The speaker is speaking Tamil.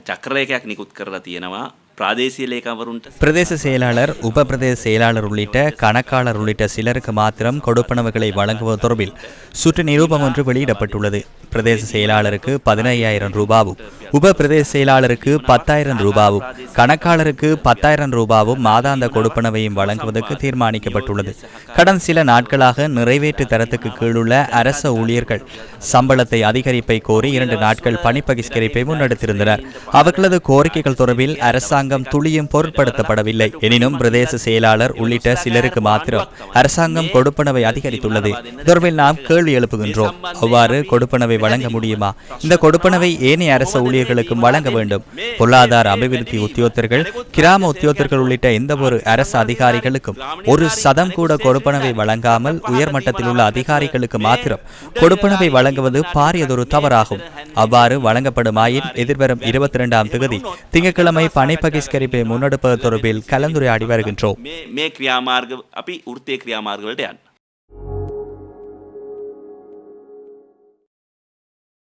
චක්‍රයකයක් නිකුත් කරලා තියෙනවා ප්‍රාදේශීය ලේකම්වරුන්ට பிரதேச செயலாளர் உப பிரதேச செயலாளர் உள்ளிட்ட கணக்காளர் உள்ளிட்ட சிலருக்கு மாத்திரம் கொடுப்பனவுகளை வழங்குவது தொடர்பில் சுற்று நிரூபம் ஒன்று வெளியிடப்பட்டுள்ளது பிரதேச செயலாளருக்கு பதினையாயிரம் ரூபாவும் உப பிரதேச செயலாளருக்கு பத்தாயிரம் ரூபாவும் கணக்காளருக்கு பத்தாயிரம் ரூபாவும் மாதாந்த கொடுப்பனவையும் வழங்குவதற்கு தீர்மானிக்கப்பட்டுள்ளது. கடந்த சில நாட்களாக நிறைவேற்று தரத்துக்கு கீழுள்ள அரச ஊழியர்கள் சம்பளத்தை அதிகரிப்பை கோரி இரண்டு நாட்கள் பணி பகிஷ்கரிப்பை முன்னெடுத்திருந்தனர். அவர்களது கோரிக்கைகள் தொடர்பில் அரசாங்கம் துளியும் பொருட்படுத்தப்படவில்லை. எனினும் பிரதேச செயலாளர் உள்ளிட்ட சிலருக்கு மாத்திரம் அரசாங்கம் கொடுப்பனவை அதிகரித்துள்ளது. தொடர்பில் நாம் கேள்வி எழுப்புகின்றோம். அவ்வாறு கொடுப்பனவை வழங்க முடியுமா? இந்த கொடுப்பனவை ஏனைய அரச ஊழியர்களுக்கும் வழங்க வேண்டும். பொருளாதார அபிவிருத்தி உத்தியோகத்தர்கள் கிராம உத்தியோகத்தர்கள் உள்ளிட்ட எந்த ஒரு அரசு அதிகாரிகளுக்கும் ஒரு சதம் கூட கொடுப்பனவை வழங்காமல் உயர்மட்டத்தில் உள்ள அதிகாரிகளுக்கு மாத்திரம் கொடுப்பனவை வழங்குவது பாரியதொரு தவறாகும். அவ்வாறு வழங்கப்படுமாயின் எதிர்வரும் இருபத்தி இரண்டாம் தேதி திங்கட்கிழமை பனை பகிஷ்கரிப்பை முன்னெடுப்பது தொடர்பில் கலந்துரையாடி வருகின்றோம்.